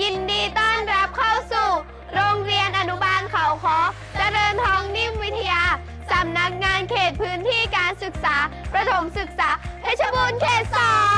ยินดีต้อนรับเข้าสู่ โรงเรียนอนุบาลเขาขอเจริญทองนิ่มวิทยา สำนักงานเขตพื้นที่การศึกษา ประถมศึกษาเพชรบูรณ์เขตสอง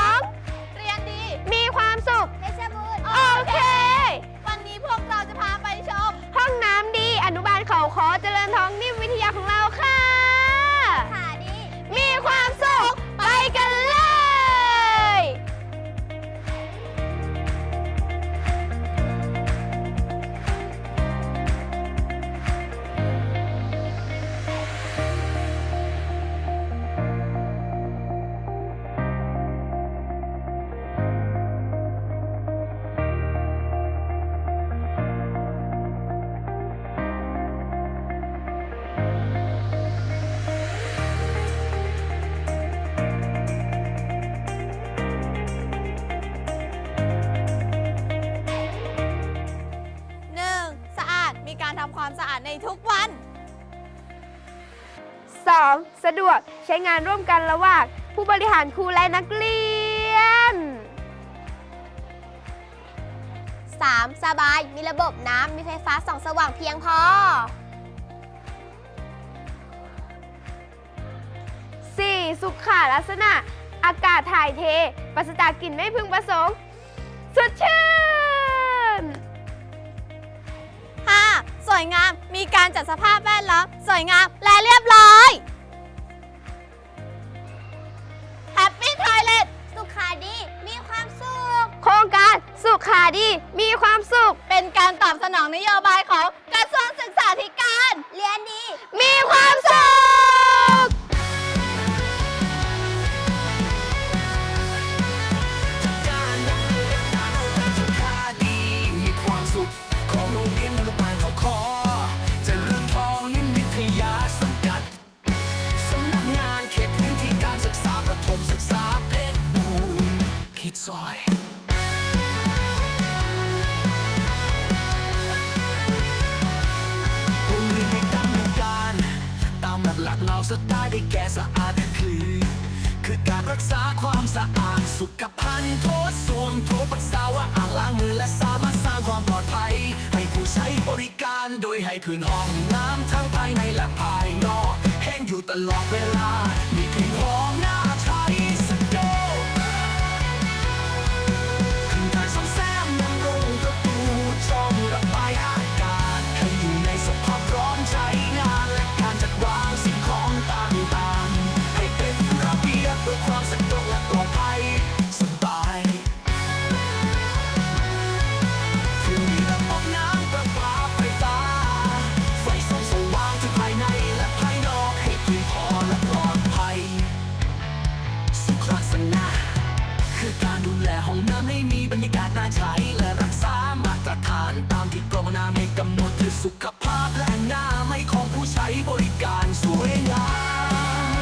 2. สะดวกใช้งานร่วมกันระหว่างผู้บริหารครูและนักเรียน 3. สบาย มีระบบน้ำ มีไฟฟ้าส่องสว่างเพียงพอ 4. สุขาลักษณะ อากาศถ่ายเทปราศจากกลิ่นไม่พึงประสงค์สดชื่น วยงาม มีการจัดสภาพแวดล้อมสวยงามและเรียบร้อย Happy Toilet สุขาดีมีความสุข โครงการสุขาดีมีความสุข เป็นการตอบสนองนโยบายของกระทรวงศึกษาธิการ ได้แก่สะอาดคือ คือการรักษาความสะอาดสุขภัณฑ์โทษส่วมโทษปัสสาวะอ่างล้างมือและสามารถสร้างความปลอดภัย ให้ผู้ใช้บริการโดยให้พื้นห้องน้ำทั้งภายในและภายนอก แห้งอยู่ตลอดเวลามีำให้มีบรรยากาศน่าใช้และรักษามาตรฐาน ตามที่กรมน้ำให้กำหนดคือสุขภาพและหน้าไม่ของผู้ใช้บริการสวยงาม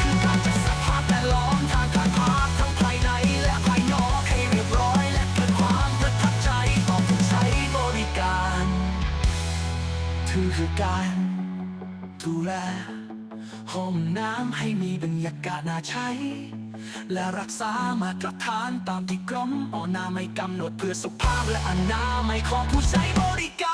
คือการจัดสภาพแวดล้อมทางการภาพทั้งภายในและภายนอกให้เรียบร้อย และเกิดความประทับใจต่อผู้ใช้บริการ คือการดูแล ห้องน้ำให้มีบรรยากาศน่าใช้ และรักษามาตรฐานตามที่กรมอนามัยกำหนดเพื่อสุขภาพและอนามัยของผู้ใช้บริการ